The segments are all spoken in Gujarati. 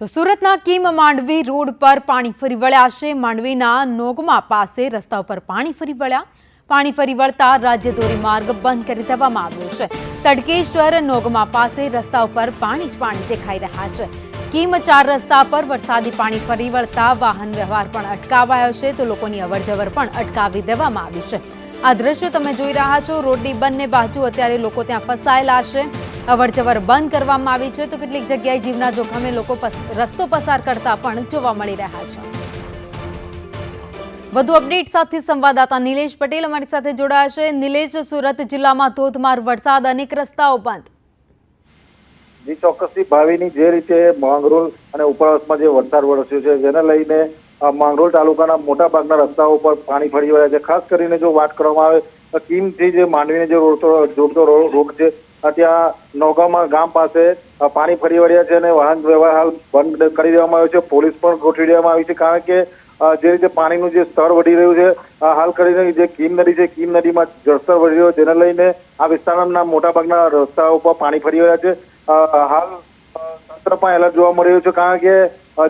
તો સુરતના કિમ માંડવી રોડ પર પાણી ફરી વળ્યા છે. માંડવીના નોગમા પાસે રસ્તા ઉપર પાણી ફરી વળ્યા. પાણી ફરી વળતા રાજ્ય ધોરીમાર્ગ બંધ કરી દેવામાં આવ્યો છે. તડકેશ્વર નોગમા પાસે રસ્તા ઉપર પાણી જ પાણી દેખાઈ રહ્યા છે. કીમ ચાર રસ્તા પર વરસાદી પાણી ફરી વળતા વાહન વ્યવહાર પણ અટકાવાયો છે તો લોકોની અવરજવર પણ અટકાવી દેવામાં આવી છે. આ દ્રશ્યો તમે જોઈ રહ્યા છો. રોડની બંને બાજુ અત્યારે લોકો ત્યાં ફસાયેલા છે. અવરજવર બંધ કરવામાં આવી છે તો કેટલીક જગ્યાએ જીવના જોખમે લોકો રસ્તો પસાર કરતા પણ જોવા મળી રહ્યા છે. વધુ અપડેટ સાથે સંવાદદાતા નિલેશ પટેલ અમારી સાથે જોડાયા છે. નિલેશ, સુરત જિલ્લામાં ધોધમાર વરસાદ, અનેક રસ્તાઓ બંધ. જે, ચોક્કસથી ભાવિની જે રીતે માંગરોળ અને ઉપરવાસમાં જે વરસાદ વરસ્યો છે, જેને લઈને માંગરોળ તાલુકાના મોટા ભાગના રસ્તાઓ પર પાણી ફરી વળ્યા છે. ખાસ કરીને જો વાત કરવામાં આવે કીમથી જે માંડવીને જે રોડતો જોડતો રોડ છે ત્યાં નોગામાં ગામ પાસે પાણી ફરી વળ્યા છે અને વાહન વ્યવહાર હાલ બંધ કરી દેવામાં આવ્યો છે. પોલીસ પણ ગોઠવી દેવામાં આવી છે, કારણ કે જે રીતે પાણીનું જે સ્તર વધી રહ્યું છે હાલ કરીને જે કીમ નદી છે, કીમ નદીમાં જળસ્તર વધી રહ્યો જેને લઈને આ વિસ્તારના મોટાભાગના રસ્તાઓ પર પાણી ફરી વળ્યા છે. હાલ તંત્ર પણ એલર્ટ જોવા મળી રહ્યું છે, કારણ કે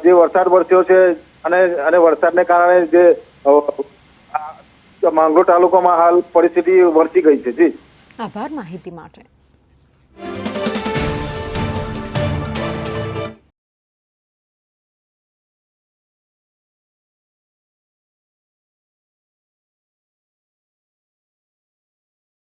જે વરસાદ વરસ્યો છે અને અને વરસાદને કારણે જે માંગરોળ તાલુકામાં હાલ પરિસ્થિતિ વર્તી ગઈ છે. જી. આભાર માહિતી માટે.